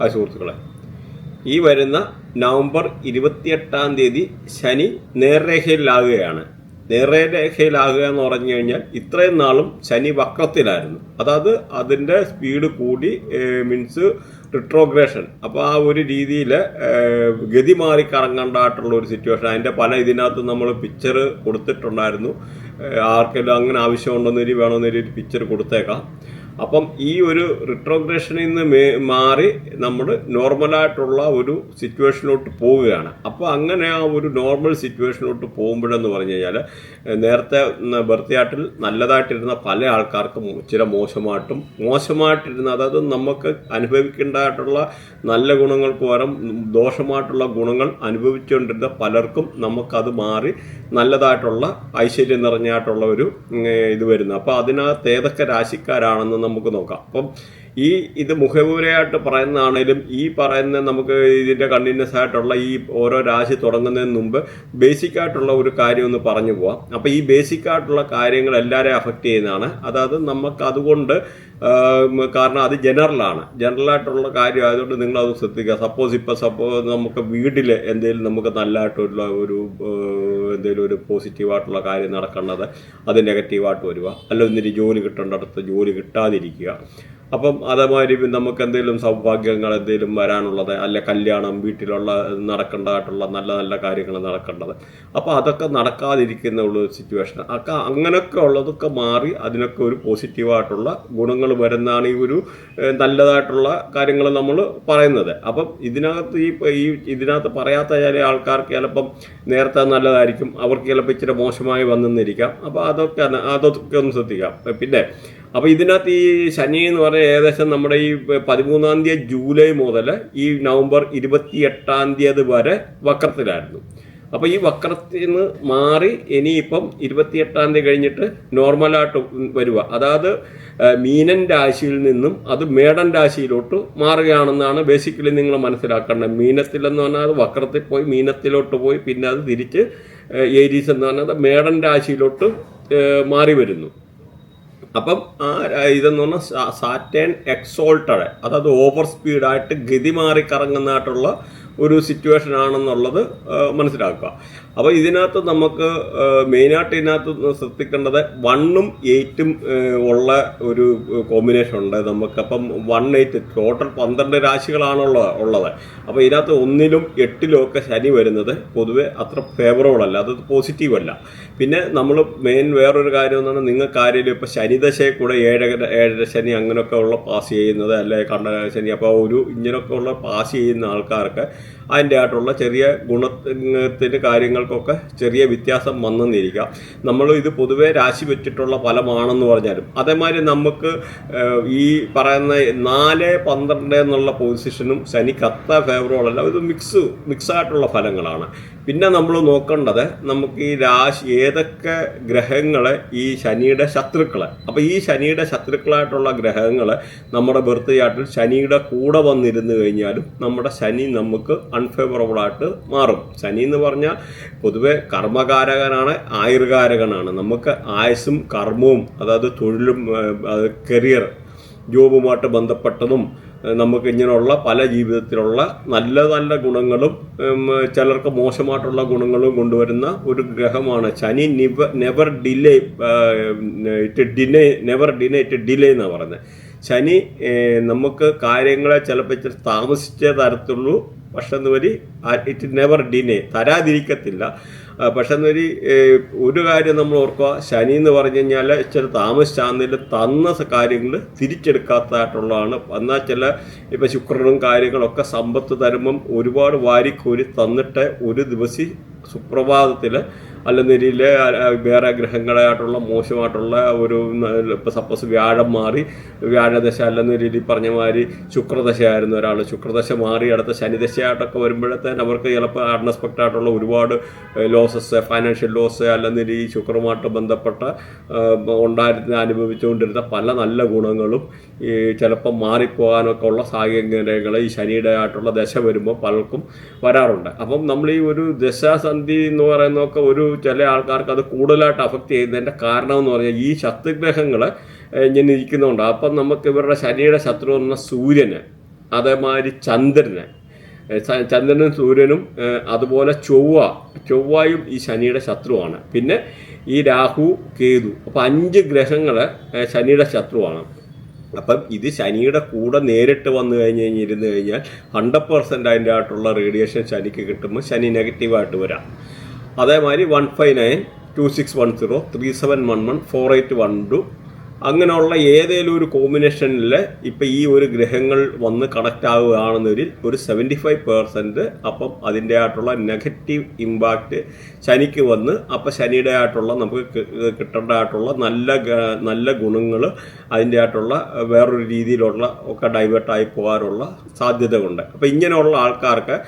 ആ സുഹൃത്തുക്കളെ. ഈ വരുന്ന നവംബർ ഇരുപത്തിയെട്ടാം തീയതി ശനി നേർരേഖയിലാകുകയാണ്. നേർരേഖയിലാകുക എന്ന് പറഞ്ഞു കഴിഞ്ഞാൽ ഇത്രയും നാളും ശനി വക്രത്തിലായിരുന്നു. അതായത് അതിന്റെ സ്പീഡ് കൂടി മീൻസ് റിട്രോഗ്രേഷൻ അപ്പോൾ ആ ഒരു രീതിയിൽ ഗതി മാറി കറങ്ങേണ്ടതായിട്ടുള്ള ഒരു സിറ്റുവേഷൻ അതിന്റെ പല ഇതിനകത്ത് നമ്മൾ പിക്ചർ കൊടുത്തിട്ടുണ്ടായിരുന്നു. ആർക്കെല്ലാം അങ്ങനെ ആവശ്യമുണ്ടെന്നൊരു വേണമെന്നൊരു പിക്ചർ കൊടുത്തേക്കാം. അപ്പം ഈ ഒരു റിട്രോഗ്രേഷനിൽ നിന്ന് മേ- മാറി നമ്മൾ നോർമലായിട്ടുള്ള ഒരു സിറ്റുവേഷനിലോട്ട് പോവുകയാണ്. അപ്പോൾ അങ്ങനെ ആ ഒരു നോർമൽ സിറ്റുവേഷനിലോട്ട് പോകുമ്പോഴെന്ന് പറഞ്ഞു കഴിഞ്ഞാൽ നേരത്തെ ബർത്തിയാട്ടിൽ നല്ലതായിട്ടിരുന്ന പല ആൾക്കാർക്കും ചില മോശമായിട്ടും മോശമായിട്ടിരുന്ന അതായത് നമുക്ക് അനുഭവിക്കേണ്ടതായിട്ടുള്ള നല്ല ഗുണങ്ങൾക്ക് പകരം ദോഷമായിട്ടുള്ള ഗുണങ്ങൾ അനുഭവിച്ചുകൊണ്ടിരുന്ന പലർക്കും നമുക്കത് മാറി നല്ലതായിട്ടുള്ള ഐശ്വര്യം നിറഞ്ഞായിട്ടുള്ള ഒരു ഇത് വരുന്നത് അപ്പോൾ അതിനകത്ത് ഏതൊക്കെ രാശിക്കാരാണെന്ന് നമുക്ക് നോക്കാം. അപ്പം ഈ ഇത് മുഖപുരയായിട്ട് പറയുന്നതാണേലും ഈ പറയുന്ന നമുക്ക് ഇതിന്റെ കണ്ടിന്യൂസ് ആയിട്ടുള്ള ഈ ഓരോ രാശി തുടങ്ങുന്നതിന് മുമ്പ് ബേസിക് ആയിട്ടുള്ള ഒരു കാര്യം ഒന്ന് പറഞ്ഞു പോവാം. അപ്പോൾ ഈ ബേസിക് ആയിട്ടുള്ള കാര്യങ്ങൾ എല്ലാവരെയും അഫക്റ്റ് ചെയ്യുന്നതാണ്. അതായത് നമുക്ക് അതുകൊണ്ട് കാരണം അത് ജനറലാണ്. ജനറലായിട്ടുള്ള കാര്യം ആയതുകൊണ്ട് നിങ്ങളത് ശ്രദ്ധിക്കുക. സപ്പോസ് ഇപ്പോൾ സപ്പോസ് നമുക്ക് വീട്ടിൽ എന്തെങ്കിലും നമുക്ക് നല്ലതായിട്ടുള്ള ഒരു എന്തെങ്കിലും ഒരു പോസിറ്റീവായിട്ടുള്ള കാര്യം നടക്കേണ്ടത് അത് നെഗറ്റീവായിട്ട് വരിക. അല്ല ഒന്നിരി ജോലി കിട്ടേണ്ടടുത്ത് ജോലി കിട്ടാതിരിക്കുക. അപ്പം അതേമാതിരി നമുക്ക് എന്തെങ്കിലും സൗഭാഗ്യങ്ങൾ എന്തെങ്കിലും വരാനുള്ളത് അല്ലെ കല്യാണം വീട്ടിലുള്ള നടക്കേണ്ടതായിട്ടുള്ള നല്ല നല്ല കാര്യങ്ങൾ നടക്കേണ്ടത്. അപ്പോൾ അതൊക്കെ നടക്കാതിരിക്കുന്ന ഉള്ള സിറ്റുവേഷൻ ഒക്കെ അങ്ങനെയൊക്കെ ഉള്ളതൊക്കെ മാറി അതിനൊക്കെ ഒരു പോസിറ്റീവായിട്ടുള്ള ഗുണങ്ങൾ വരുന്നതാണ് ഈ ഒരു നല്ലതായിട്ടുള്ള കാര്യങ്ങൾ നമ്മൾ പറയുന്നത്. അപ്പം ഇതിനകത്ത് ഈ ഈ ഇതിനകത്ത് പറയാത്ത ചില ആൾക്കാർക്ക് ചിലപ്പം നേരത്തെ നല്ലതായിരിക്കും. അവർക്ക് ചിലപ്പോൾ ഇച്ചിരി മോശമായി വന്നെന്നിരിക്കാം അപ്പോൾ അതൊക്കെ അതൊക്കെ ഒന്ന് ശ്രദ്ധിക്കാം. പിന്നെ അപ്പോൾ ഇതിനകത്ത് ഈ ശനി എന്ന് പറഞ്ഞാൽ ഏകദേശം നമ്മുടെ ഈ പതിമൂന്നാം തീയതി ജൂലൈ മുതൽ ഈ നവംബർ ഇരുപത്തി എട്ടാം തീയതി വരെ വക്രത്തിലായിരുന്നു. അപ്പോൾ ഈ വക്രത്തിൽ നിന്ന് മാറി ഇനിയിപ്പം ഇരുപത്തിയെട്ടാം തീയതി കഴിഞ്ഞിട്ട് നോർമലായിട്ട് വരിക അതായത് മീനൻ രാശിയിൽ നിന്നും അത് മേടൻ രാശിയിലോട്ട് മാറുകയാണെന്നാണ് ബേസിക്കലി നിങ്ങൾ മനസ്സിലാക്കേണ്ടത്. മീനത്തിലെന്ന് പറഞ്ഞാൽ അത് വക്രത്തിൽ പോയി മീനത്തിലോട്ട് പോയി പിന്നെ അത് തിരിച്ച് ഏരീസ് എന്ന് പറഞ്ഞാൽ മേടൻ രാശിയിലോട്ട് മാറി വരുന്നു. അപ്പം ഇതെന്ന് പറഞ്ഞാൽ സാറ്റേൺ എക്സോൾട്ടഡ് അതായത് ഓവർ സ്പീഡായിട്ട് ഗതി മാറി കറങ്ങുന്നതായിട്ടുള്ള ഒരു സിറ്റുവേഷൻ ആണെന്നുള്ളത് മനസ്സിലാക്കുക. അപ്പോൾ ഇതിനകത്ത് നമുക്ക് മെയിനായിട്ട് ഇതിനകത്ത് ശ്രദ്ധിക്കേണ്ടത് വണ്ണും എയ്റ്റും ഉള്ള ഒരു കോമ്പിനേഷൻ ഉണ്ട്. നമുക്ക് അപ്പം വൺ എയ്റ്റ് ടോട്ടൽ പന്ത്രണ്ട് രാശികളാണുള്ളത് ഉള്ളത്. അപ്പോൾ ഇതിനകത്ത് ഒന്നിലും എട്ടിലും ഒക്കെ ശനി വരുന്നത് പൊതുവെ അത്ര ഫേവറബിൾ അല്ല. അത് പോസിറ്റീവ് അല്ല. പിന്നെ നമ്മൾ മെയിൻ വേറൊരു കാര്യം എന്ന് പറഞ്ഞാൽ നിങ്ങൾക്ക് ആരെങ്കിലും ഇപ്പോൾ ശനിദശയെ കൂടെ ഏഴര ഏഴര ശനി അങ്ങനെയൊക്കെ ഉള്ള പാസ് ചെയ്യുന്നത് അല്ലെ കണ്ട ശനി അപ്പോൾ ഒരു ഇങ്ങനെയൊക്കെ ഉള്ള പാസ് ചെയ്യുന്ന ആൾക്കാർക്ക് അതിന്റെ ആയിട്ടുള്ള ചെറിയ ഗുണത്തിന് കാര്യങ്ങൾക്കൊക്കെ ചെറിയ വ്യത്യാസം വന്നെന്നിരിക്കാം. നമ്മൾ ഇത് പൊതുവേ രാശി വെച്ചിട്ടുള്ള ഫലമാണെന്ന് പറഞ്ഞാലും അതേമാതിരി നമുക്ക് ഈ പറയുന്ന നാല് പന്ത്രണ്ട് എന്നുള്ള പൊസിഷനും ശനി കത്ത ഫേവറബിൾ അല്ല. ഇത് മിക്സ് മിക്സായിട്ടുള്ള ഫലങ്ങളാണ്. പിന്നെ നമ്മൾ നോക്കേണ്ടത് നമുക്ക് ഈ രാശി ഏതൊക്കെ ഗ്രഹങ്ങളെ ഈ ശനിയുടെ ശത്രുക്കളെ? അപ്പോൾ ഈ ശനിയുടെ ശത്രുക്കളായിട്ടുള്ള ഗ്രഹങ്ങൾ നമ്മുടെ ബർത്ത് ചാർട്ടിൽ ശനിയുടെ കൂടെ വന്നിരുന്നു കഴിഞ്ഞാലും നമ്മുടെ ശനി നമുക്ക് അൺഫേവറബിൾ ആയിട്ട് മാറും. ശനി എന്ന് പറഞ്ഞാൽ പൊതുവെ കർമ്മകാരകനാണ് ആയുർകാരകനാണ്. നമുക്ക് ആയുസ്സും കർമ്മവും അതായത് തൊഴിലും കരിയർ ജോബുമായിട്ട് ബന്ധപ്പെട്ടതും നമുക്ക് ഇങ്ങനെയുള്ള പല ജീവിതത്തിലുള്ള നല്ല നല്ല ഗുണങ്ങളും ചിലർക്ക് മോശമായിട്ടുള്ള ഗുണങ്ങളും കൊണ്ടുവരുന്ന ഒരു ഗ്രഹമാണ് ശനി. നിവ never delay it deny never delay it delay എന്നാണ് പറയുന്നത്. ശനി നമുക്ക് കാര്യങ്ങളെ ചിലപ്പോൾ ഇച്ചിരി താമസിച്ചേ തരത്തുള്ളൂ. പക്ഷെ എന്നുവരി ഇറ്റ് നെവർ ഡിനേ തരാതിരിക്കത്തില്ല. ആ, പക്ഷെ എന്നൊരു ഒരു കാര്യം നമ്മൾ ഓർക്കുക. ശനി എന്ന് പറഞ്ഞു കഴിഞ്ഞാൽ ചില താമസിച്ചാന്നിൽ തന്ന കാര്യങ്ങൾ തിരിച്ചെടുക്കാത്തതായിട്ടുള്ളതാണ്. എന്നാൽ ചില ഇപ്പം ശുക്രനും കാര്യങ്ങളൊക്കെ സമ്പത്ത് തരുമ്പം ഒരുപാട് വാരിക്കോരി തന്നിട്ട് ഒരു ദിവസം സുപ്രഭാതത്തിൽ അല്ലെന്നിരിയിൽ വേറെ ഗ്രഹങ്ങളായിട്ടുള്ള മോശമായിട്ടുള്ള ഒരു ഇപ്പം സപ്പോസ് വ്യാഴം മാറി വ്യാഴദശ അല്ലെന്ന രീതിയിൽ പറഞ്ഞ മാതിരി ശുക്രദശയായിരുന്നു ഒരാൾ ശുക്രദശ മാറി അടുത്ത ശനിദശയായിട്ടൊക്കെ വരുമ്പോഴത്തേന് അവർക്ക് ചിലപ്പോൾ അൺഎക്സ്പെക്റ്റ് ആയിട്ടുള്ള ഒരുപാട് ലോസസ് ഫൈനാൻഷ്യൽ ലോസ് അല്ലെന്ന ഈ ശുക്രമായിട്ട് ബന്ധപ്പെട്ട ഉണ്ടായിരുന്ന അനുഭവിച്ചുകൊണ്ടിരുന്ന പല നല്ല ഗുണങ്ങളും ഈ ചിലപ്പോൾ മാറിപ്പോകാനൊക്കെ ഉള്ള സാഹചര്യങ്ങൾ ഈ ശനിയുടെ ആയിട്ടുള്ള ദശ വരുമ്പോൾ പലർക്കും വരാറുണ്ട്. അപ്പം നമ്മൾ ഈ ഒരു ദശാസന്ധി എന്ന് പറയുന്നതൊക്കെ ഒരു ചില ആൾക്കാർക്ക് അത് കൂടുതലായിട്ട് അഫക്റ്റ് ചെയ്യുന്നതിന്റെ കാരണം എന്ന് പറഞ്ഞാൽ ഈ ശത്രുഗ്രഹങ്ങൾ ഇങ്ങനെ ഇരിക്കുന്നുണ്ട് അപ്പം നമുക്ക് ഇവരുടെ ശനിയുടെ ശത്രു എന്ന് സൂര്യന് അതേമാതിരി ചന്ദ്രന്. ചന്ദ്രനും സൂര്യനും അതുപോലെ ചൊവ്വ. ചൊവ്വയും ഈ ശനിയുടെ ശത്രുവാണ്. പിന്നെ ഈ രാഹു കേതു. അപ്പം അഞ്ച് ഗ്രഹങ്ങൾ ശനിയുടെ ശത്രുവാണ്. അപ്പം ഇത് ശനിയുടെ കൂടെ നേരിട്ട് വന്നു കഴിഞ്ഞ് കഴിഞ്ഞ് ഇരുന്ന് കഴിഞ്ഞാൽ ഹൺഡ്രഡ് പെർസെന്റ് അതിന്റെ ആയിട്ടുള്ള റേഡിയേഷൻ ശനിക്ക് കിട്ടുമ്പോൾ ശനി നെഗറ്റീവായിട്ട് വരാം. അതേമാതിരി one five nine two six one zero three seven one one four eight one two അങ്ങനെയുള്ള ഏതെങ്കിലും ഒരു കോമ്പിനേഷനിൽ ഇപ്പം ഈ ഒരു ഗ്രഹങ്ങൾ വന്ന് കണക്റ്റ് ആവുകയാണെന്നൊരു ഒരു സെവന്റി ഫൈവ് പേഴ്സന്റ് അപ്പം അതിന്റെ ആയിട്ടുള്ള നെഗറ്റീവ് ഇമ്പാക്റ്റ് ശനിക്ക് വന്ന് അപ്പം ശനിയുടെ ആയിട്ടുള്ള നമുക്ക് കിട്ടേണ്ട ആയിട്ടുള്ള നല്ല നല്ല ഗുണങ്ങൾ അതിന്റെ ആയിട്ടുള്ള വേറൊരു രീതിയിലുള്ള ഒക്കെ ഡൈവേർട്ടായി പോകാനുള്ള സാധ്യതകളുണ്ട്. അപ്പം ഇങ്ങനെയുള്ള ആൾക്കാർക്ക്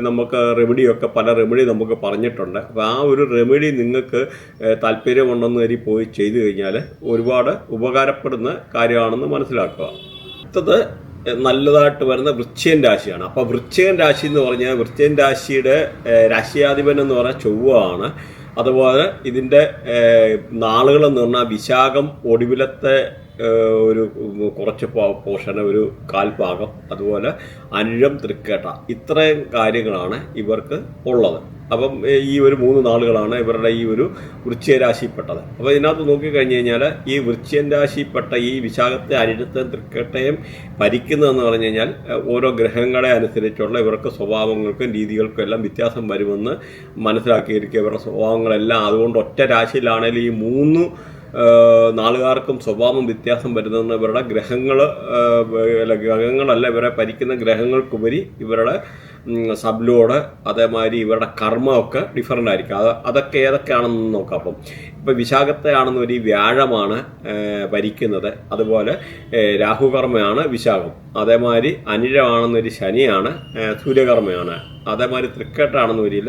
നമുക്ക് റെമഡിയൊക്കെ പല റെമഡി നമുക്ക് പറഞ്ഞിട്ടുണ്ട്. അപ്പോൾ ആ ഒരു റെമഡി നിങ്ങൾക്ക് താല്പര്യമുണ്ടെന്ന് വരി പോയി ചെയ്തു കഴിഞ്ഞാൽ ഒരുപാട് ഉപകാരപ്പെടുന്ന കാര്യമാണെന്ന് മനസ്സിലാക്കുക. അടുത്തത് നല്ലതായിട്ട് വരുന്ന വൃശ്ചികൻ രാശിയാണ്. അപ്പോൾ വൃശ്ചികൻ രാശി എന്ന് പറഞ്ഞാൽ വൃശ്ചികൻ രാശിയുടെ രാശിയാധിപൻ എന്ന് പറഞ്ഞാൽ ചൊവ്വയാണ്. അതുപോലെ ഇതിന്റെ നാളുകളെന്ന് പറഞ്ഞാൽ വിശാഖം ഒടുവിലത്തെ ഒരു കുറച്ച് പോഷണ ഒരു കാൽഭാഗം. അതുപോലെ അനിഴം തൃക്കേട്ട. ഇത്രയും കാര്യങ്ങളാണ് ഇവർക്ക് ഉള്ളത്. അപ്പം ഈ ഒരു മൂന്ന് നാളുകളാണ് ഇവരുടെ ഈ ഒരു വൃശ്ചിക അപ്പോൾ ഇതിനകത്ത് നോക്കിക്കഴിഞ്ഞ് കഴിഞ്ഞാൽ ഈ വൃശ്ചികൻ രാശിപ്പെട്ട ഈ വിശാഖത്തെ അരിടത്തെ തൃക്കട്ടയും ഭരിക്കുന്നതെന്ന് പറഞ്ഞു കഴിഞ്ഞാൽ ഓരോ ഗ്രഹങ്ങളെ അനുസരിച്ചുള്ള ഇവർക്ക് സ്വഭാവങ്ങൾക്കും രീതികൾക്കും എല്ലാം വ്യത്യാസം വരുമെന്ന് മനസ്സിലാക്കിയിരിക്കുക. ഇവരുടെ സ്വഭാവങ്ങളെല്ലാം അതുകൊണ്ട് ഒറ്റ രാശിയിലാണെങ്കിലും ഈ മൂന്ന് നാളുകാർക്കും സ്വഭാവം വ്യത്യാസം വരുന്നതെന്ന് ഇവരുടെ ഗ്രഹങ്ങൾ ഗ്രഹങ്ങളല്ല ഇവരെ ഭരിക്കുന്ന ഗ്രഹങ്ങൾക്കുപരി ഇവരുടെ സബ്ലോഡ് അതേമാതിരി ഇവരുടെ കർമ്മമൊക്കെ ഡിഫറെന്റ് ആയിരിക്കും. അത് അതൊക്കെ ഏതൊക്കെയാണെന്ന് നോക്കാം അപ്പം. ഇപ്പം വിശാഖത്തെ ആണെന്ന് ഒരു വ്യാഴമാണ് ഭരിക്കുന്നത്. അതുപോലെ രാഹുകർമ്മയാണ് വിശാഖം. അതേമാതിരി അനിഴമാണെന്നൊരു ശനിയാണ് സൂര്യകർമ്മയാണ്. അതേമാതിരി തൃക്കേട്ടാണെന്ന് വരിയിൽ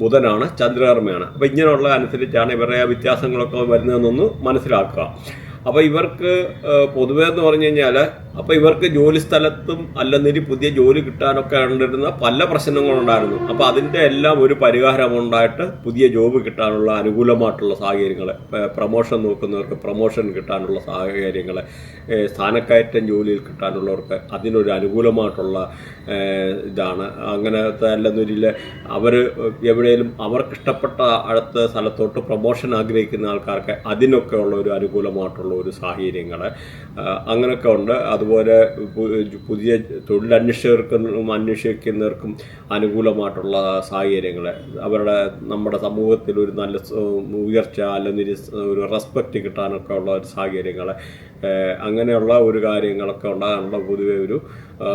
ബുധനാണ് ചന്ദ്രകർമ്മയാണ്. അപ്പോൾ ഇങ്ങനെയുള്ള അനുസരിച്ചാണ് ഇവരുടെ വ്യത്യാസങ്ങളൊക്കെ വരുന്നതെന്നൊന്ന് മനസ്സിലാക്കുക. അപ്പോൾ ഇവർക്ക് പൊതുവേ എന്ന് പറഞ്ഞു കഴിഞ്ഞാൽ അപ്പോൾ ഇവർക്ക് ജോലി സ്ഥലത്തും അല്ലെന്നൊരു പുതിയ ജോലി കിട്ടാനൊക്കെ ഉണ്ടായിരുന്ന പല പ്രശ്നങ്ങളുണ്ടായിരുന്നു. അപ്പോൾ അതിന്റെ എല്ലാം ഒരു പരിഹാരം ഉണ്ടായിട്ട് പുതിയ ജോബ് കിട്ടാനുള്ള അനുകൂലമായിട്ടുള്ള സാഹചര്യങ്ങൾ പ്രൊമോഷൻ നോക്കുന്നവർക്ക് പ്രൊമോഷൻ കിട്ടാനുള്ള സാഹചര്യങ്ങൾ സ്ഥാനക്കയറ്റം ജോലിയിൽ കിട്ടാനുള്ളവർക്ക് അതിനൊരു അനുകൂലമായിട്ടുള്ള ഇതാണ്. അങ്ങനത്തെ അല്ലെന്നൊരിൽ അവർ എവിടെയും അവർക്ക് ഇഷ്ടപ്പെട്ട അടുത്ത സ്ഥലത്തോട്ട് പ്രൊമോഷൻ ആഗ്രഹിക്കുന്ന ആൾക്കാർക്ക് അതിനൊക്കെ ഉള്ള ഒരു അനുകൂലമായിട്ടുള്ള ഒരു സാഹചര്യങ്ങൾ അങ്ങനെയൊക്കെ ഉണ്ട്. അതുപോലെ പുതിയ തൊഴിലന്വേഷകർക്കും അന്വേഷിക്കുന്നവർക്കും അനുകൂലമായിട്ടുള്ള സാഹചര്യങ്ങൾ അവരുടെ നമ്മുടെ സമൂഹത്തിൽ ഒരു നല്ല ഉയർച്ച അല്ലെങ്കിൽ ഒരു റെസ്പെക്റ്റ് കിട്ടാനൊക്കെ ഉള്ള ഒരു സാഹചര്യങ്ങൾ അങ്ങനെയുള്ള ഒരു കാര്യങ്ങളൊക്കെ ഉണ്ടാകാനുള്ള പൊതുവെ ഒരു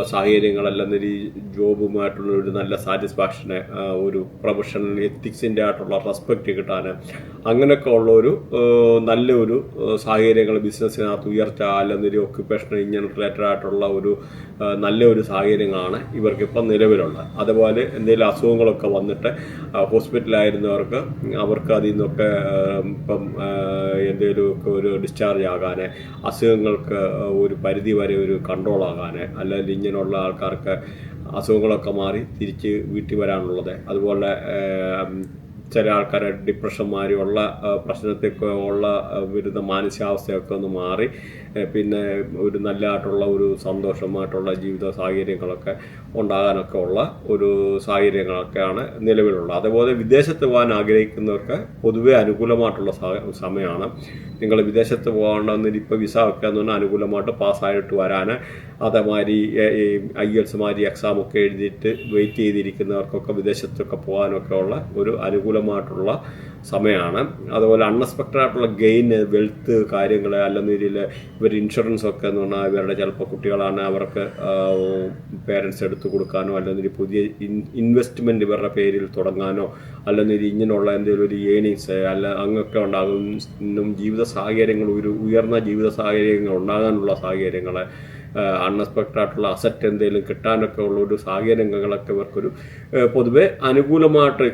സാഹചര്യങ്ങളെല്ലാം ഈ ജോബുമായിട്ടുള്ള ഒരു നല്ല സാറ്റിസ്ഫാക്ഷന് ഒരു പ്രൊഫഷണൽ എത്തിക്സിന്റെ ആയിട്ടുള്ള റെസ്പെക്റ്റ് കിട്ടാൻ അങ്ങനെയൊക്കെ ഉള്ള ഒരു നല്ലൊരു സാഹചര്യങ്ങൾ ബിസിനസ്സിനകത്ത് ഉയർച്ച അല്ലെങ്കിൽ ഒക്യുപ്പേഷൻ ഇങ്ങനെ റിലേറ്റഡ് ആയിട്ടുള്ള ഒരു നല്ല നല്ലൊരു സാഹചര്യങ്ങളാണ് ഇവർക്കിപ്പം നിലവിലുള്ളത്. അതുപോലെ എന്തെങ്കിലും അസുഖങ്ങളൊക്കെ വന്നിട്ട് ഹോസ്പിറ്റലായിരുന്നവർക്ക് അവർക്ക് അതിൽ നിന്നൊക്കെ ഇപ്പം എന്തെങ്കിലുമൊക്കെ ഒരു ഡിസ്ചാർജ് ആകാൻ അസുഖങ്ങൾക്ക് ഒരു പരിധി വരെ ഒരു കൺട്രോൾ ആകാൻ അല്ലെങ്കിൽ ഇങ്ങനെയുള്ള ആൾക്കാർക്ക് അസുഖങ്ങളൊക്കെ മാറി തിരിച്ച് വീട്ടിൽ വരാനുള്ളത്. അതുപോലെ ചില ആൾക്കാരെ ഡിപ്രഷൻ മാറിയുള്ള ആ, പ്രശ്നത്തൊക്കെ ഉള്ള വിരുദ്ധ മാനസികാവസ്ഥയൊക്കെ ഒന്ന് മാറി പിന്നെ ഒരു നല്ലതായിട്ടുള്ള ഒരു സന്തോഷമായിട്ടുള്ള ജീവിത സാഹചര്യങ്ങളൊക്കെ ഉണ്ടാകാനൊക്കെ ഉള്ള ഒരു സാഹചര്യങ്ങളൊക്കെയാണ് നിലവിലുള്ളത്. അതുപോലെ വിദേശത്ത് പോകാൻ ആഗ്രഹിക്കുന്നവർക്ക് പൊതുവെ അനുകൂലമായിട്ടുള്ള സമയമാണ്. നിങ്ങൾ വിദേശത്ത് പോകാണ്ടെന്ന് ഇപ്പോൾ വിസ ഒക്കെ എന്ന് പറഞ്ഞാൽ അനുകൂലമായിട്ട് പാസ്സായിട്ട് വരാൻ അതേമാതിരി ഐ എൽസ് മാതിരി എക്സാം ഒക്കെ എഴുതിയിട്ട് വെയിറ്റ് ചെയ്തിരിക്കുന്നവർക്കൊക്കെ വിദേശത്തൊക്കെ പോകാനൊക്കെ ഉള്ള ഒരു അനുകൂലമായിട്ടുള്ള സമയമാണ് അതുപോലെ അൺഎക്സ്പെക്റ്റഡ് ആയിട്ടുള്ള ഗെയിൻ വെൽത്ത് കാര്യങ്ങൾ അല്ലെന്ന രീതിയിൽ ഇവർ ഇൻഷുറൻസ് ഒക്കെ എന്ന് പറഞ്ഞാൽ ഇവരുടെ ചിലപ്പോൾ കുട്ടികളാണ് അവർക്ക് പേരൻസ് എടുത്തു കൊടുക്കാനോ അല്ലെന്നൊരു പുതിയ ഇൻവെസ്റ്റ്മെന്റ് ഇവരുടെ പേരിൽ തുടങ്ങാനോ അല്ലെന്നൊരു ഇങ്ങനെയുള്ള എന്തെങ്കിലും ഒരു ഏണിങ്സ് അല്ല അങ്ങൊക്കെ ഉണ്ടാകും. ജീവിത സാഹചര്യങ്ങൾ ഒരു ഉയർന്ന ജീവിത സാഹചര്യങ്ങൾ ഉണ്ടാകാനുള്ള സാഹചര്യങ്ങൾ അൺഎക്സ്പെക്റ്റഡ് ആയിട്ടുള്ള അസറ്റ് എന്തെങ്കിലും കിട്ടാനൊക്കെ ഉള്ള ഒരു സാഹചര്യങ്ങളൊക്കെ ഇവർക്കൊരു പൊതുവെ അനുകൂലമായിട്ട്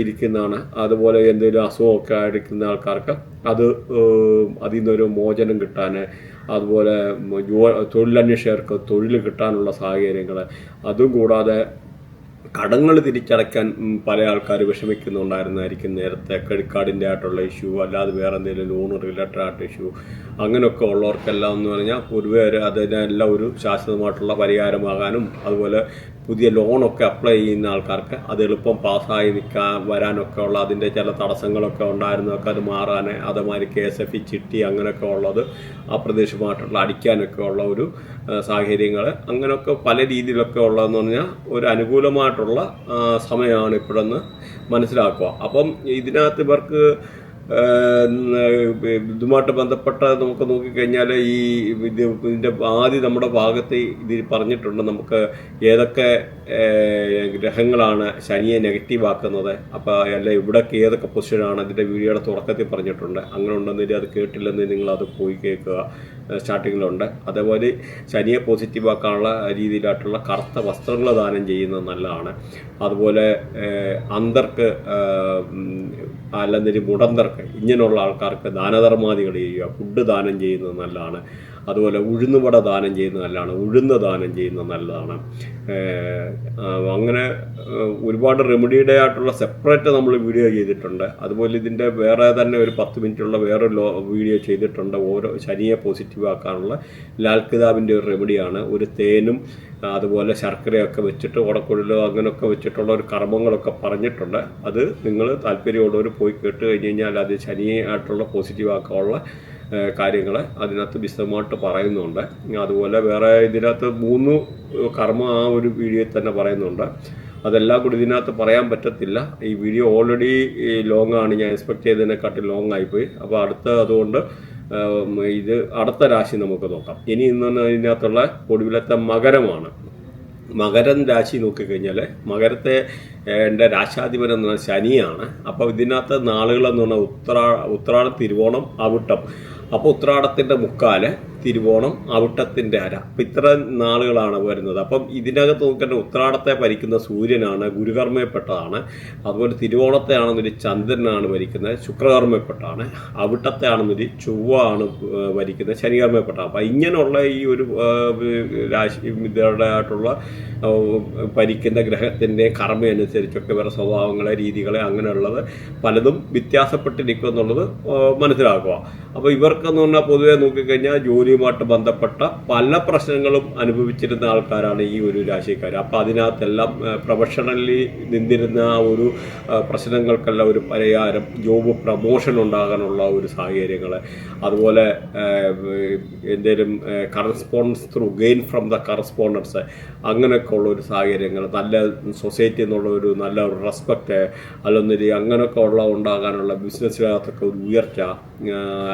ഇരിക്കുന്നതാണ്. അതുപോലെ എന്തെങ്കിലും അസുഖമൊക്കെ ആയിരിക്കുന്ന ആൾക്കാർക്ക് അത് അതിൽ നിന്നൊരു മോചനം കിട്ടാൻ അതുപോലെ തൊഴിലന്വേഷകർക്ക് തൊഴിൽ കിട്ടാനുള്ള സാഹചര്യങ്ങൾ അതും കൂടാതെ കടങ്ങൾ തിരിച്ചടയ്ക്കാൻ പല ആൾക്കാർ വിഷമിക്കുന്നുണ്ടായിരുന്നായിരിക്കും നേരത്തെ ക്രെഡിറ്റ് കാർഡിന്റെ ആയിട്ടുള്ള ഇഷ്യൂ അല്ലാതെ വേറെ എന്തെങ്കിലും ലോൺ റിലേറ്റഡ് ആയിട്ട് ഇഷ്യൂ അങ്ങനെയൊക്കെ ഉള്ളവർക്കെല്ലാം എന്ന് പറഞ്ഞാൽ പൊതുവെ അതിനെല്ലാം ഒരു ശാശ്വതമായിട്ടുള്ള പരിഹാരമാകാനും അതുപോലെ പുതിയ ലോണൊക്കെ അപ്ലൈ ചെയ്യുന്ന ആൾക്കാർക്ക് അത് എളുപ്പം പാസ്സായി നിൽക്കാൻ വരാനൊക്കെ ഉള്ള അതിന്റെ ചില തടസ്സങ്ങളൊക്കെ ഉണ്ടായിരുന്നൊക്കെ അത് മാറാൻ അതേമാതിരി കെ എസ് എഫ് ഇ ചിട്ടി അങ്ങനെയൊക്കെ ഉള്ളത് അപ്രദേശമായിട്ടുള്ള അടിക്കാനൊക്കെ ഉള്ള ഒരു സാഹചര്യങ്ങൾ അങ്ങനെയൊക്കെ പല രീതിയിലൊക്കെ ഉള്ളതെന്ന് പറഞ്ഞാൽ ഒരു അനുകൂലമായിട്ടുള്ള സമയമാണ് ഇപ്പോഴെന്ന് മനസ്സിലാക്കുക. അപ്പം ഇതിനകത്ത് ഇവർക്ക് ഇതുമായിട്ട് ബന്ധപ്പെട്ട നമുക്ക് നോക്കിക്കഴിഞ്ഞാൽ ഈ ഇത് ഇതിന്റെ ആദ്യം നമ്മുടെ ഭാഗത്ത് ഇത് പറഞ്ഞിട്ടുണ്ട് നമുക്ക് ഏതൊക്കെ ഗ്രഹങ്ങളാണ് ശനിയെ നെഗറ്റീവ് ആക്കുന്നത്. അപ്പോൾ അല്ല ഇവിടൊക്കെ ഏതൊക്കെ പൊസിഷനാണ് ഇതിന്റെ വീഡിയോയുടെ തുടക്കത്തിൽ പറഞ്ഞിട്ടുണ്ട്. അങ്ങനെ ഉണ്ടെന്നില്ല അത് കേട്ടില്ലെന്ന് നിങ്ങൾ അത് പോയി കേൾക്കുക. സ്റ്റാർട്ടിങ്ങിലുണ്ട്. അതേപോലെ ശനിയെ പോസിറ്റീവ് ആക്കാനുള്ള രീതിയിലായിട്ടുള്ള കറുത്ത വസ്ത്രങ്ങൾ ദാനം ചെയ്യുന്നത് നല്ലതാണ്. അതുപോലെ അന്തർക്ക് അല്ലെന്നൊരു മുടന്തർക്ക് ഇങ്ങനെയുള്ള ആൾക്കാർക്ക് ദാനധർമാദികൾ ചെയ്യുക ഫുഡ് ദാനം ചെയ്യുന്നത് നല്ലതാണ്. അതുപോലെ ഉഴുന്നുവട ദാനം ചെയ്യുന്നത് നല്ലതാണ്. ഉഴുന്ന് ദാനം ചെയ്യുന്നത് നല്ലതാണ്. അങ്ങനെ ഒരുപാട് റെമഡിയുടെ ആയിട്ടുള്ള സെപ്പറേറ്റ് നമ്മൾ വീഡിയോ ചെയ്തിട്ടുണ്ട്. അതുപോലെ ഇതിന്റെ വേറെ തന്നെ ഒരു പത്ത് മിനിറ്റുള്ള വേറെ ലോ വീഡിയോ ചെയ്തിട്ടുണ്ട്. ഓരോ ശനിയെ പോസിറ്റീവ് ആക്കാനുള്ള. ലാൽ കിതാബിന്റെ ഒരു റെമഡിയാണ് ഒരു തേനും അതുപോലെ ശർക്കരയൊക്കെ വെച്ചിട്ട് ഉടക്കുഴലോ അങ്ങനെയൊക്കെ വെച്ചിട്ടുള്ള ഒരു കർമ്മങ്ങളൊക്കെ പറഞ്ഞിട്ടുണ്ട്. അത് നിങ്ങൾ താല്പര്യമുള്ളവർ പോയി കേട്ട് കഴിഞ്ഞ് കഴിഞ്ഞാൽ അത് ശനിയായിട്ടുള്ള പോസിറ്റീവ് ആക്കാനുള്ള കാര്യങ്ങൾ അതിനകത്ത് വിശദമായിട്ട് പറയുന്നുണ്ട്. അതുപോലെ വേറെ ഇതിനകത്ത് മൂന്ന് കർമ്മ ആ ഒരു വീഡിയോയിൽ തന്നെ പറയുന്നുണ്ട്. അതെല്ലാം കൂടി ഇതിനകത്ത് പറയാൻ പറ്റത്തില്ല. ഈ വീഡിയോ ഓൾറെഡി ലോങ് ആണ്. ഞാൻ എക്സ്പെക്ട് ചെയ്തതിനെക്കാട്ടി ലോങ് ആയിപ്പോയി. അപ്പോൾ അടുത്ത അതുകൊണ്ട് ഇത് അടുത്ത രാശി നമുക്ക് നോക്കാം. ഇനി ഇന്ന് ഇതിനകത്തുള്ള ഒടുവിലത്തെ മകരമാണ്. മകരം രാശി നോക്കിക്കഴിഞ്ഞാൽ മകരത്തെ എന്റെ രാശാധിപൻ എന്ന് പറഞ്ഞാൽ ശനിയാണ്. അപ്പോൾ ഇതിനകത്ത് നാളുകളെന്ന് പറഞ്ഞാൽ ഉത്രാ ഉത്രാട തിരുവോണം അവിട്ടം. അപ്പോൾ ഉത്രാടത്തിന്റെ മുക്കാൽ തിരുവോണം അവിട്ടത്തിന്റെ അര. അപ്പം ഇത്ര നാളുകളാണ് വരുന്നത്. അപ്പം ഇതിനകത്ത് നോക്കേണ്ട ഉത്രാടത്തെ ഭരിക്കുന്ന സൂര്യനാണ് ഗുരുകർമ്മയപ്പെട്ടതാണ് അതുപോലെ തിരുവോണത്തെ ആണെന്നൊരു ചന്ദ്രനാണ് ഭരിക്കുന്നത് ശുക്രകർമ്മയപ്പെട്ടാണ് അവിട്ടത്തെ ആണെന്നൊരു ചൊവ്വ ആണ് ഭരിക്കുന്നത് ശനികർമ്മയപ്പെട്ടാണ് അപ്പം ഇങ്ങനെയുള്ള ഈ ഒരു രാശി ഇതായിട്ടുള്ള ഭരിക്കുന്ന ഗ്രഹത്തിന്റെ കർമ്മ അനുസരിച്ചൊക്കെ വേറെ സ്വഭാവങ്ങളെ രീതികളെ അങ്ങനെയുള്ളത് പലതും വ്യത്യാസപ്പെട്ടിരിക്കും എന്നുള്ളത് മനസ്സിലാക്കുക. അപ്പോൾ ഇവർക്കെന്ന് പറഞ്ഞാൽ പൊതുവെ നോക്കിക്കഴിഞ്ഞാൽ ജോലിയുമായിട്ട് ബന്ധപ്പെട്ട പല പ്രശ്നങ്ങളും അനുഭവിച്ചിരുന്ന ആൾക്കാരാണ് ഈ ഒരു രാശിക്കാർ. അപ്പോൾ അതിനകത്തെല്ലാം പ്രൊഫഷണലി നിന്നിരുന്ന ആ ഒരു പ്രശ്നങ്ങൾക്കെല്ലാം ഒരു പരിഹാരം ജോബ് പ്രമോഷൻ ഉണ്ടാകാനുള്ള ഒരു സാഹചര്യങ്ങൾ. അതുപോലെ എന്തേലും correspondence through gain from the correspondence അങ്ങനെയൊക്കെ ഉള്ള ഒരു സാഹചര്യങ്ങൾ നല്ല സൊസൈറ്റി എന്നുള്ള ഒരു നല്ല ഒരു റെസ്പെക്റ്റ് അല്ലെന്നൊരു അങ്ങനെയൊക്കെ ഉള്ള ഉണ്ടാകാനുള്ള ബിസിനസ്സിനകത്തൊക്കെ ഒരു ഉയർച്ച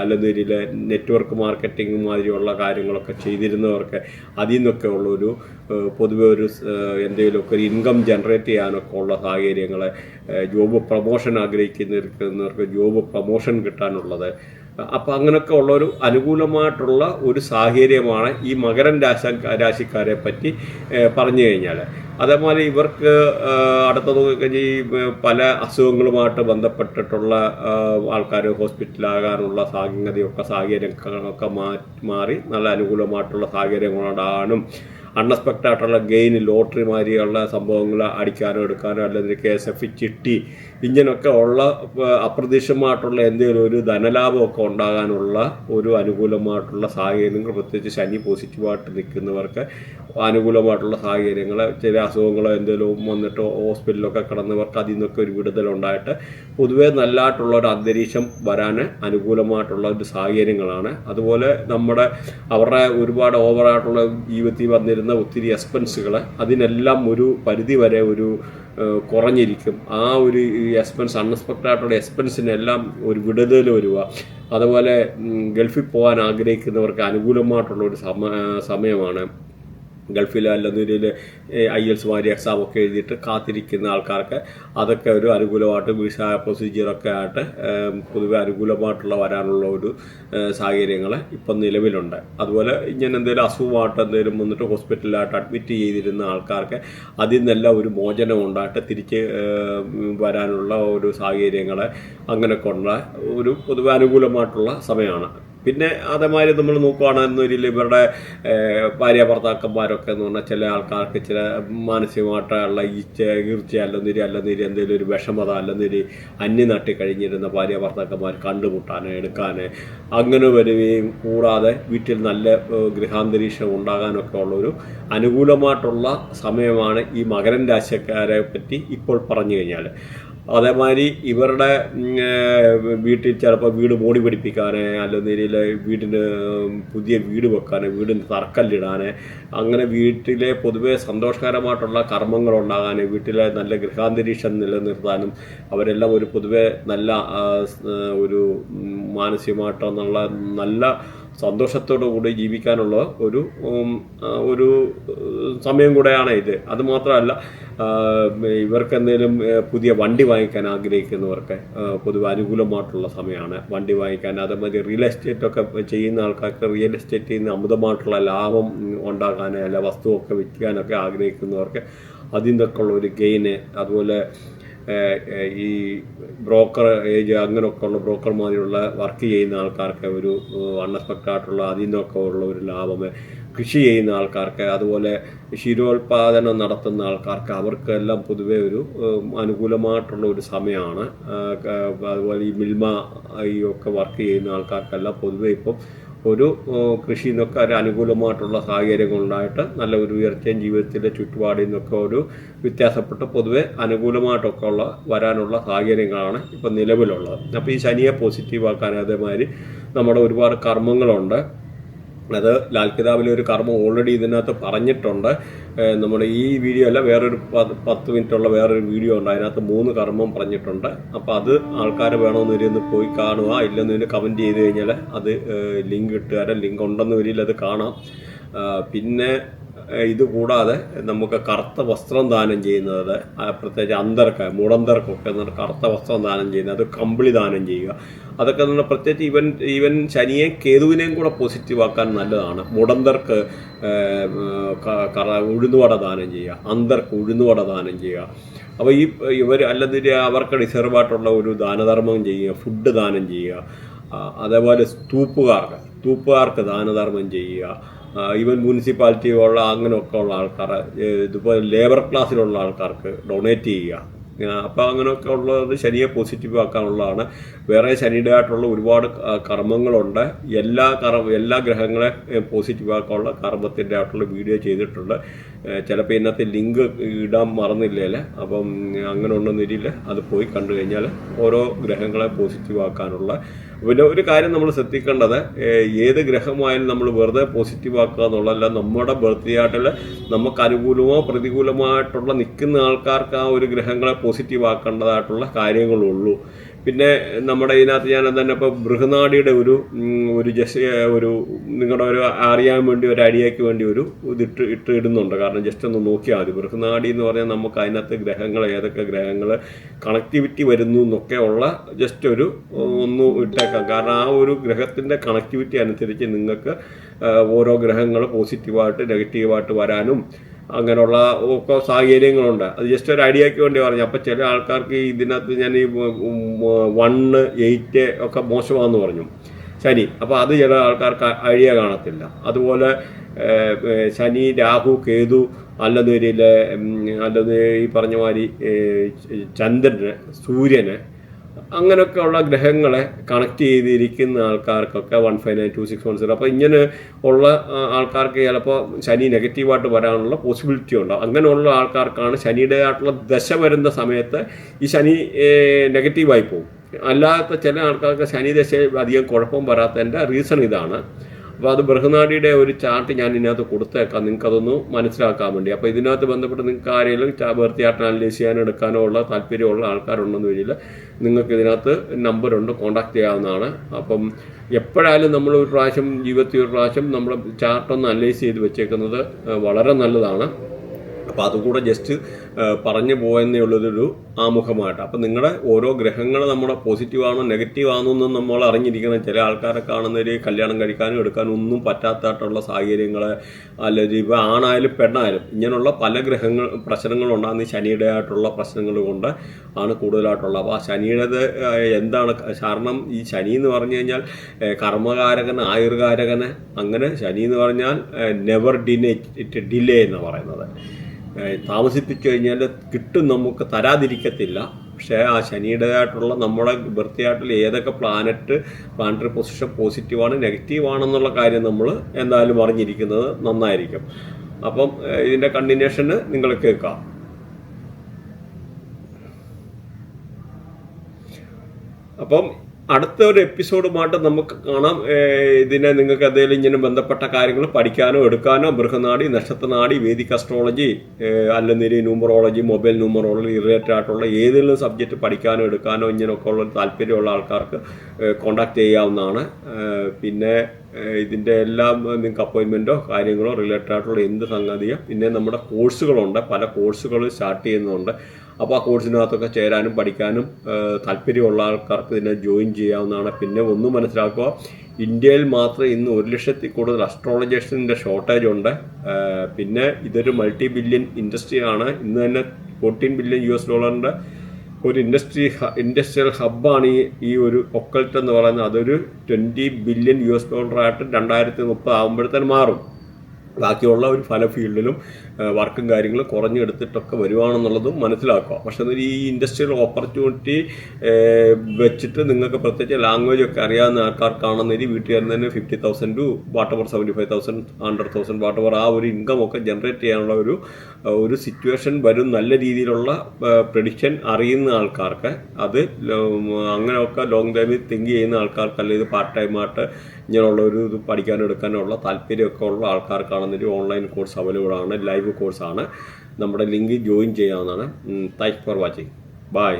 അല്ലെന്നൊരു നെറ്റ്വർക്ക് മാർക്കറ്റിംഗ് മാതിരിയുള്ള കാര്യങ്ങളൊക്കെ ചെയ്തിരുന്നവർക്ക് അതിൽ നിന്നൊക്കെ ഉള്ളൊരു പൊതുവെ ഒരു എന്തെങ്കിലുമൊക്കെ ഒരു ഇൻകം ജനറേറ്റ് ചെയ്യാനൊക്കെ ഉള്ള സാഹചര്യങ്ങൾ ജോബ് പ്രൊമോഷൻ ആഗ്രഹിക്കുന്നവർക്ക് ജോബ് പ്രൊമോഷൻ കിട്ടാനുള്ളത് അപ്പം അങ്ങനെയൊക്കെ ഉള്ള ഒരു അനുകൂലമായിട്ടുള്ള ഒരു സാഹചര്യമാണ് ഈ മകരൻ രാശ രാശിക്കാരെ പറ്റി പറഞ്ഞു കഴിഞ്ഞാൽ അതേപോലെ ഇവർക്ക് അടുത്ത നോക്കിക്കഴിഞ്ഞാൽ ഈ പല അസുഖങ്ങളുമായിട്ട് ബന്ധപ്പെട്ടിട്ടുള്ള ആൾക്കാർ ഹോസ്പിറ്റലാകാനുള്ള സാഹചര്യമൊക്കെ സാഹചര്യങ്ങളൊക്കെ മാ- മാറി നല്ല അനുകൂലമായിട്ടുള്ള സാഹചര്യങ്ങളുണ്ടാകാനും അൺഎക്സ്പെക്റ്റഡ് ആയിട്ടുള്ള ഗെയിൻ ലോട്ടറി മാതിരിയുള്ള സംഭവങ്ങൾ അടിക്കാനോ എടുക്കാനോ അല്ലെങ്കിൽ കെ എസ് എഫ് ചിട്ടി ഇങ്ങനെയൊക്കെ ഉള്ള അപ്രതീക്ഷിതമായിട്ടുള്ള എന്തെങ്കിലും ഒരു ധനലാഭമൊക്കെ ഉണ്ടാകാനുള്ള ഒരു അനുകൂലമായിട്ടുള്ള സാഹചര്യങ്ങൾ പ്രത്യേകിച്ച് ശനി പോസിറ്റീവായിട്ട് നിൽക്കുന്നവർക്ക് അനുകൂലമായിട്ടുള്ള സാഹചര്യങ്ങൾ ചില അസുഖങ്ങളോ എന്തെങ്കിലും വന്നിട്ട് ഹോസ്പിറ്റലിലൊക്കെ കിടന്നവർക്ക് അതിൽ നിന്നൊക്കെ ഒരു വിടുതലുണ്ടായിട്ട് പൊതുവേ നല്ലതായിട്ടുള്ള ഒരു അന്തരീക്ഷം വരാൻ അനുകൂലമായിട്ടുള്ള ഒരു സാഹചര്യങ്ങളാണ്. അതുപോലെ നമ്മുടെ അവരുടെ ഒരുപാട് ഓവറായിട്ടുള്ള ജീവിതത്തിൽ വന്നിരുന്ന ഒത്തിരി എക്സ്പെൻസുകൾ അതിനെല്ലാം ഒരു പരിധി വരെ ഒരു കുറഞ്ഞിരിക്കും. ആ ഒരു എക്സ്പെൻസ് അൺഎക്സ്പെക്റ്റഡ് ആയിട്ടുള്ള എക്സ്പെൻസിനെല്ലാം ഒരു വിടുതൽ വരിക. അതുപോലെ ഗൾഫിൽ പോകാൻ ആഗ്രഹിക്കുന്നവർക്ക് അനുകൂലമായിട്ടുള്ള ഒരു സമ സമയമാണ്. ഗൾഫിൽ അല്ലെന്നൊരു ഐ എൽസ് മാതിരി എക്സാം ഒക്കെ എഴുതിയിട്ട് കാത്തിരിക്കുന്ന ആൾക്കാർക്ക് അതൊക്കെ ഒരു അനുകൂലമായിട്ട് വിസ പ്രൊസീജിയറൊക്കെ ആയിട്ട് പൊതുവെ അനുകൂലമായിട്ടുള്ള വരാനുള്ള ഒരു സാഹചര്യങ്ങൾ ഇപ്പം നിലവിലുണ്ട്. അതുപോലെ ഇങ്ങനെ എന്തെങ്കിലും അസുഖമായിട്ട് എന്തെങ്കിലും വന്നിട്ട് ഹോസ്പിറ്റലിലായിട്ട് അഡ്മിറ്റ് ചെയ്തിരുന്ന ആൾക്കാർക്ക് അതിൽ നിന്നെല്ലാം ഒരു മോചനം ഉണ്ടായിട്ട് തിരിച്ച് വരാനുള്ള ഒരു സാഹചര്യങ്ങൾ അങ്ങനെയൊക്കെ ഉള്ള ഒരു പൊതുവെ അനുകൂലമായിട്ടുള്ള സമയമാണ്. പിന്നെ അതേമാതിരി നമ്മൾ നോക്കുകയാണെന്നൊരിൽ ഇവരുടെ ഭാര്യ ഭർത്താക്കന്മാരൊക്കെ എന്ന് പറഞ്ഞാൽ ചില ആൾക്കാർക്ക് ചില മാനസികമായിട്ടുള്ള ഈ ഈർച്ച അല്ലെന്നൊരു അല്ലെന്നൊരു എന്തെങ്കിലും ഒരു വിഷമത അല്ലെന്നൊരു നട്ടി കഴിഞ്ഞിരുന്ന ഭാര്യ ഭർത്താക്കന്മാർ കണ്ടുമുട്ടാൻ എടുക്കാൻ അങ്ങനെ വരികയും കൂടാതെ വീട്ടിൽ നല്ല ഗൃഹാന്തരീക്ഷം ഉണ്ടാകാനൊക്കെ ഉള്ളൊരു അനുകൂലമായിട്ടുള്ള സമയമാണ് ഈ മകരൻ രാശിക്കാരെ പറ്റി ഇപ്പോൾ പറഞ്ഞു കഴിഞ്ഞാൽ അതേമാതിരി ഇവരുടെ വീട്ടിൽ ചിലപ്പോൾ വീട് മോടി പിടിപ്പിക്കാൻ അല്ലെങ്കിൽ വീടിന് പുതിയ വീട് വെക്കാൻ വീടിന് തറക്കല്ലിടാൻ അങ്ങനെ വീട്ടിലെ പൊതുവെ സന്തോഷകരമായിട്ടുള്ള കർമ്മങ്ങൾ ഉണ്ടാകാൻ വീട്ടിലെ നല്ല ഗൃഹാന്തരീക്ഷം നിലനിർത്താനും അവരെല്ലാം ഒരു പൊതുവെ നല്ല ഒരു മാനസികമായിട്ടുള്ള നല്ല സന്തോഷത്തോടു കൂടി ജീവിക്കാനുള്ള ഒരു ഒരു സമയം കൂടെയാണ് ഇത്. അതുമാത്രമല്ല ഇവർക്ക് എന്തെങ്കിലും പുതിയ വണ്ടി വാങ്ങിക്കാൻ ആഗ്രഹിക്കുന്നവർക്ക് പൊതുവെ അനുകൂലമായിട്ടുള്ള സമയമാണ് വണ്ടി വാങ്ങിക്കാൻ. അതേമാതിരി റിയൽ എസ്റ്റേറ്റ് ഒക്കെ ചെയ്യുന്ന ആൾക്കാർക്ക് റിയൽ എസ്റ്റേറ്റിൽ നിന്ന് അമിതമായിട്ടുള്ള ലാഭം ഉണ്ടാക്കാൻ അല്ല വസ്തുവൊക്കെ വിൽക്കാനൊക്കെ ആഗ്രഹിക്കുന്നവർക്ക് അതിൽ നിന്നൊക്കെ ഉള്ള ഒരു ഗെയിന് അതുപോലെ ഈ ബ്രോക്കർ ഏജ് അങ്ങനെയൊക്കെ ഉള്ള ബ്രോക്കർമാരിലുള്ള വർക്ക് ചെയ്യുന്ന ആൾക്കാർക്ക് ഒരു അൺഎക്സ്പെക്റ്റഡ് ആയിട്ടുള്ള അതിൽ നിന്നൊക്കെ ഉള്ള ഒരു ലാഭം കൃഷി ചെയ്യുന്ന ആൾക്കാർക്ക് അതുപോലെ ക്ഷീരോത്പാദനം നടത്തുന്ന ആൾക്കാർക്ക് അവർക്കെല്ലാം പൊതുവെ ഒരു അനുകൂലമായിട്ടുള്ള ഒരു സമയമാണ്. അതുപോലെ ഈ മിൽമ ഈ ഒക്കെ വർക്ക് ചെയ്യുന്ന ആൾക്കാർക്കെല്ലാം പൊതുവെ ഇപ്പം ഒരു കൃഷി എന്നൊക്കെ ഒരു അനുകൂലമായിട്ടുള്ള സാഹചര്യങ്ങളുണ്ടായിട്ട് നല്ല ഒരു ഉയർച്ചയും ജീവിതത്തിന്റെ ചുറ്റുപാടിൽ നിന്നൊക്കെ ഒരു വ്യത്യാസപ്പെട്ട് പൊതുവെ അനുകൂലമായിട്ടൊക്കെ ഉള്ള വരാനുള്ള സാഹചര്യങ്ങളാണ് ഇപ്പം നിലവിലുള്ളത്. അപ്പോൾ ഈ ശനിയെ പോസിറ്റീവ് ആക്കാൻ അതേമാതിരി നമ്മുടെ ഒരുപാട് കർമ്മങ്ങളുണ്ട്. അത് ലാൽ കിതാബിലെ ഒരു കർമ്മം ഓൾറെഡി ഇതിനകത്ത് പറഞ്ഞിട്ടുണ്ട്. നമ്മുടെ ഈ വീഡിയോ അല്ല വേറൊരു പത്ത് മിനിറ്റുള്ള വേറൊരു വീഡിയോ ഉണ്ട്. അതിനകത്ത് മൂന്ന് കർമ്മം പറഞ്ഞിട്ടുണ്ട്. അപ്പോൾ അത് ആൾക്കാർ വേണമെന്ന് വരികയൊന്ന് പോയി കാണുക. ഇല്ലെന്ന് ഇതിന് കമന്റ് ചെയ്ത് കഴിഞ്ഞാൽ അത് ലിങ്ക് ഇട്ടുകാരെ ലിങ്ക് ഉണ്ടെന്ന് വരില്ല അത് കാണാം. പിന്നെ ഏഹ് ഇത് കൂടാതെ നമുക്ക് കറുത്ത വസ്ത്രം ദാനം ചെയ്യുന്നത് പ്രത്യേകിച്ച് അന്തർക്ക മുടന്തർക്കൊക്കെ കറുത്ത വസ്ത്രം ദാനം ചെയ്യുന്നത് അത് കമ്പിളി ദാനം ചെയ്യുക. അതൊക്കെ പറഞ്ഞാൽ പ്രത്യേകിച്ച് ഇവൻ ഇവൻ ശനിയെ കേതുവിനെയും കൂടെ പോസിറ്റീവാക്കാൻ നല്ലതാണ്. മുടന്തർക്ക് ഉഴുന്നുവട ദാനം ചെയ്യുക. അന്തർക്ക് ഉഴുന്നുവട ദാനം ചെയ്യുക. അപ്പോൾ ഈ ഇവർ അല്ലെങ്കിൽ അവർക്ക് ഡിസേർവായിട്ടുള്ള ഒരു ദാനധർമ്മം ചെയ്യുക ഫുഡ് ദാനം ചെയ്യുക. അതേപോലെ സ്തൂപ്പുകാർക്ക് സ്തൂപ്പുകാർക്ക് ദാനധർമ്മം ചെയ്യുക. ഈവൻ മുനിസിപ്പാലിറ്റി ഉള്ള അങ്ങനെയൊക്കെ ഉള്ള ആൾക്കാർ ഇതുപോലെ ലേബർ ക്ലാസ്സിലുള്ള ആൾക്കാർക്ക് ഡൊണേറ്റ് ചെയ്യുക. അപ്പോൾ അങ്ങനെയൊക്കെ ഉള്ളത് ശനിയെ പോസിറ്റീവ് ആക്കാനുള്ളതാണ്. വേറെ ശനിയുടെ ആയിട്ടുള്ള ഒരുപാട് കർമ്മങ്ങളുണ്ട്. എല്ലാ കർമ്മ എല്ലാ ഗ്രഹങ്ങളെ പോസിറ്റീവ് ആക്കാനുള്ള കർമ്മത്തിന്റെ ആയിട്ടുള്ള വീഡിയോ ചെയ്തിട്ടുണ്ട്. ചിലപ്പോൾ ഇതിനകത്ത് ലിങ്ക് ഇടാൻ മറന്നില്ലേ അപ്പം അങ്ങനെ ഒന്നും ഇരില്ല അത് പോയി കണ്ടു കഴിഞ്ഞാൽ ഓരോ ഗ്രഹങ്ങളെ പോസിറ്റീവ് ആക്കാനുള്ള. പിന്നെ ഒരു കാര്യം നമ്മൾ ശ്രദ്ധിക്കേണ്ടത് ഏത് ഗ്രഹമായാലും നമ്മൾ വെറുതെ പോസിറ്റീവ് ആക്കുക എന്നുള്ളതല്ല നമ്മുടെ ബർത്ത്ഡേ ആട്ടിൽ നമുക്ക് അനുകൂലമോ പ്രതികൂലമായിട്ടുള്ള നിൽക്കുന്ന ആൾക്കാർക്ക് ആ ഒരു ഗ്രഹങ്ങളെ പോസിറ്റീവ് ആക്കേണ്ടതായിട്ടുള്ള കാര്യങ്ങളുള്ളൂ. പിന്നെ നമ്മുടെ ഇതിനകത്ത് ഞാൻ തന്നെ ഇപ്പോൾ ബൃഹനാടിയുടെ ഒരു ഒരു ജസ്റ്റ് ഒരു നിങ്ങളുടെ ഒരു അറിയാൻ വേണ്ടി ഒരു ഐഡിയയ്ക്ക് വേണ്ടി ഒരു ഇതിട്ട് ഇട്ട് ഇടുന്നുണ്ട്. കാരണം ജസ്റ്റ് ഒന്ന് നോക്കിയാൽ മതി. ബൃഹനാടി എന്ന് പറഞ്ഞാൽ നമുക്ക് അതിനകത്ത് ഗ്രഹങ്ങൾ ഏതൊക്കെ ഗ്രഹങ്ങൾ കണക്ടിവിറ്റി വരുന്നു എന്നൊക്കെ ഉള്ള ജസ്റ്റ് ഒരു ഒന്ന് ഇട്ടേക്കാം. കാരണം ആ ഒരു ഗ്രഹത്തിന്റെ കണക്ടിവിറ്റി അനുസരിച്ച് നിങ്ങൾക്ക് ഓരോ ഗ്രഹങ്ങൾ പോസിറ്റീവായിട്ട് നെഗറ്റീവായിട്ട് വരാനും അങ്ങനെയുള്ള ഒക്കെ സാഹചര്യങ്ങളുണ്ട്. അത് ജസ്റ്റ് ഒരു ഐഡിയയ്ക്ക് വേണ്ടി പറഞ്ഞു. അപ്പോൾ ചില ആൾക്കാർക്ക് ഇതിനകത്ത് ഞാൻ ഈ വണ്ണ് എയ്റ്റ് ഒക്കെ മോശമാണെന്ന് പറഞ്ഞു. ശനി അപ്പോൾ അത് ചില ആൾക്കാർക്ക് ഐഡിയ കാണത്തില്ല. അതുപോലെ ശനി രാഹു കേതു അല്ലെന്നൊരു അല്ലെന്ന് ഈ പറഞ്ഞ മാതിരി ചന്ദ്രന് സൂര്യന് അങ്ങനെയൊക്കെ ഉള്ള ഗ്രഹങ്ങളെ കണക്ട് ചെയ്തിരിക്കുന്ന ആൾക്കാർക്കൊക്കെ one five nine two six one zero അപ്പോൾ ഇങ്ങനെ ഉള്ള ആൾക്കാർക്ക് ചിലപ്പോൾ ശനി നെഗറ്റീവായിട്ട് വരാനുള്ള പോസിബിലിറ്റി ഉണ്ടാവും അങ്ങനെയുള്ള ആൾക്കാർക്കാണ് ശനിയുടെ ആയിട്ടുള്ള ദശ വരുന്ന സമയത്ത് ഈ ശനി നെഗറ്റീവായി പോകും. അല്ലാത്ത ചില ആൾക്കാർക്ക് ശനി ദശ അധികം കുഴപ്പം വരാത്തതിന്റെ റീസൺ ഇതാണ്. അപ്പോൾ അത് ബൃഹനാടിയുടെ ഒരു ചാർട്ട് ഞാൻ ഇതിനകത്ത് കൊടുത്തേക്കാം. നിങ്ങൾക്ക് അതൊന്ന് മനസ്സിലാക്കാൻ വേണ്ടി. അപ്പോൾ ഇതിനകത്ത് ബന്ധപ്പെട്ട് നിങ്ങൾക്ക് ആരെങ്കിലും ബർത്തിയാട്ടം അനലൈസ് ചെയ്യാൻ എടുക്കാനോ ഉള്ള താല്പര്യമുള്ള ആൾക്കാരുണ്ടെന്ന് വെച്ചാൽ നിങ്ങൾക്ക് ഇതിനകത്ത് നമ്പറുണ്ട് കോൺടാക്ട് ചെയ്യാവുന്നതാണ്. അപ്പം എപ്പോഴായാലും നമ്മൾ ഒരു പ്രാവശ്യം ജീവിതത്തിൽ ഒരു പ്രാവശ്യം നമ്മൾ ചാർട്ടൊന്ന് അനലൈസ് ചെയ്ത് വെച്ചേക്കുന്നത് വളരെ നല്ലതാണ്. അപ്പോൾ അതുകൂടെ ജസ്റ്റ് പറഞ്ഞു പോയെന്നേ ഉള്ളതൊരു ആമുഖമായിട്ട് അപ്പം നിങ്ങളുടെ ഓരോ ഗ്രഹങ്ങൾ നമ്മുടെ പോസിറ്റീവ് ആണോ നെഗറ്റീവ് ആണോ എന്നും നമ്മൾ അറിഞ്ഞിരിക്കണം. ചില ആൾക്കാരെ കാണുന്നവര് കല്യാണം കഴിക്കാനും എടുക്കാനും ഒന്നും പറ്റാത്തതായിട്ടുള്ള സാഹചര്യങ്ങൾ അല്ലെങ്കിൽ ഇപ്പോൾ ആണായാലും പെണ്ണായാലും ഇങ്ങനെയുള്ള പല ഗ്രഹങ്ങൾ പ്രശ്നങ്ങളുണ്ടാകുന്ന ശനിയുടെ ആയിട്ടുള്ള പ്രശ്നങ്ങൾ കൊണ്ട് ആണ് കൂടുതലായിട്ടുള്ളത്. അപ്പോൾ ആ ശനിയുടേത് എന്താണ് കാരണം ഈ ശനി എന്ന് പറഞ്ഞു കഴിഞ്ഞാൽ കർമ്മകാരകന് ആയുർകാരകന് അങ്ങനെ ശനി എന്ന് പറഞ്ഞാൽ നെവർ ഡിനെ ഡിലേ എന്ന് പറയുന്നത്. താമസിപ്പിച്ചു കഴിഞ്ഞാൽ കിട്ടും നമുക്ക് തരാതിരിക്കത്തില്ല. പക്ഷേ ആ ശനിയുടേതായിട്ടുള്ള നമ്മുടെ വൃത്തിയായിട്ടുള്ള ഏതൊക്കെ പ്ലാനറ്റ് പ്ലാനറ്ററി പൊസിഷൻ പോസിറ്റീവാണ് നെഗറ്റീവാണെന്നുള്ള കാര്യം നമ്മൾ എന്തായാലും അറിഞ്ഞിരിക്കുന്നത് നന്നായിരിക്കും. അപ്പം ഇതിന്റെ കണ്ടിന്യൂഷന് നിങ്ങൾ കേൾക്കാം. അപ്പം അടുത്ത ഒരു എപ്പിസോഡുമായിട്ട് നമുക്ക് കാണാം. ഇതിനെ നിങ്ങൾക്ക് എന്തെങ്കിലും ഇങ്ങനെ ബന്ധപ്പെട്ട കാര്യങ്ങൾ പഠിക്കാനോ എടുക്കാനോ ബൃഹനാടി നക്ഷത്രനാടി വേദിക് അസ്ട്രോളജി അല്ലെന്നിരി ന്യൂമറോളജി മൊബൈൽ ന്യൂമറോളജി റിലേറ്റഡ് ആയിട്ടുള്ള ഏതെങ്കിലും സബ്ജക്റ്റ് പഠിക്കാനോ എടുക്കാനോ ഇങ്ങനെയൊക്കെ ഉള്ള താല്പര്യമുള്ള ആൾക്കാർക്ക് കോണ്ടാക്ട് ചെയ്യാവുന്നതാണ്. പിന്നെ ഇതിന്റെ എല്ലാം നിങ്ങൾക്ക് അപ്പോയിൻമെന്റോ കാര്യങ്ങളോ റിലേറ്റഡ് ആയിട്ടുള്ള എന്ത് സംഗതിയോ പിന്നെ നമ്മുടെ കോഴ്സുകളുണ്ട് പല കോഴ്സുകൾ സ്റ്റാർട്ട് ചെയ്യുന്നുണ്ട്. അപ്പോൾ ആ കോഴ്സിനകത്തൊക്കെ ചേരാനും പഠിക്കാനും താല്പര്യമുള്ള ആൾക്കാർക്ക് ഇതിനെ ജോയിൻ ചെയ്യാവുന്നതാണ്. പിന്നെ ഒന്ന് മനസ്സിലാക്കുക ഇന്ത്യയിൽ മാത്രം ഇന്ന് ഒരു ലക്ഷത്തിൽ കൂടുതൽ അസ്ട്രോളജേഴ്സിന്റെ ഷോർട്ടേജ് ഉണ്ട്. പിന്നെ ഇതൊരു മൾട്ടി ബില്യൺ ഇൻഡസ്ട്രിയാണ് ഇന്ന് തന്നെ ഫോർട്ടീൻ ബില്യൺ യു എസ് ഡോളറിന്റെ ഒരു ഇൻഡസ്ട്രി ഇൻഡസ്ട്രിയൽ ഹബ്ബാണ് ഈ ഈ ഒരു ഒക്കൾട്ട് എന്ന് പറയുന്നത്. അതൊരു ട്വന്റി ബില്യൺ യു എസ് ഡോളറായിട്ട് രണ്ടായിരത്തി മുപ്പത് ആകുമ്പോഴത്തേന് മാറും. ബാക്കിയുള്ള ഒരു പല ഫീൽഡിലും വർക്കും കാര്യങ്ങളും കുറഞ്ഞെടുത്തിട്ടൊക്കെ വരുവാണെന്നുള്ളതും മനസ്സിലാക്കുക. പക്ഷേ എന്നാൽ ഈ ഇൻഡസ്ട്രിയൽ ഓപ്പർച്യൂണിറ്റി വെച്ചിട്ട് നിങ്ങൾക്ക് പ്രത്യേകിച്ച് ലാംഗ്വേജ് ഒക്കെ അറിയാവുന്ന ആൾക്കാർക്കാണെന്നൊരു വീട്ടിൽ തന്നെ fifty thousand to whatever seventy five thousand hundred thousand whatever ആ ഒരു ഇൻകം ഒക്കെ ജനറേറ്റ് ചെയ്യാനുള്ള ഒരു ഒരു സിറ്റുവേഷൻ വരും നല്ല രീതിയിലുള്ള പ്രഡിക്ഷൻ അറിയുന്ന ആൾക്കാർക്ക്. അത് അങ്ങനെയൊക്കെ ലോങ് ടൈമിൽ തിങ്ക് ചെയ്യുന്ന ആൾക്കാർക്ക് അല്ലെങ്കിൽ ഇത് പാർട്ട് ടൈമായിട്ട് ഇങ്ങനെയുള്ള ഒരു ഇത് പഠിക്കാനും എടുക്കാനുള്ള താല്പര്യമൊക്കെ ഉള്ള ആൾക്കാർക്കാണെന്നൊരു ഓൺലൈൻ കോഴ്സ് അവൈലബിൾ ആണ് ലൈവ് കോഴ്സാണ് നമ്മുടെ ലിങ്ക് ജോയിൻ ചെയ്യാവുന്നതാണ്. Thanks for watching bye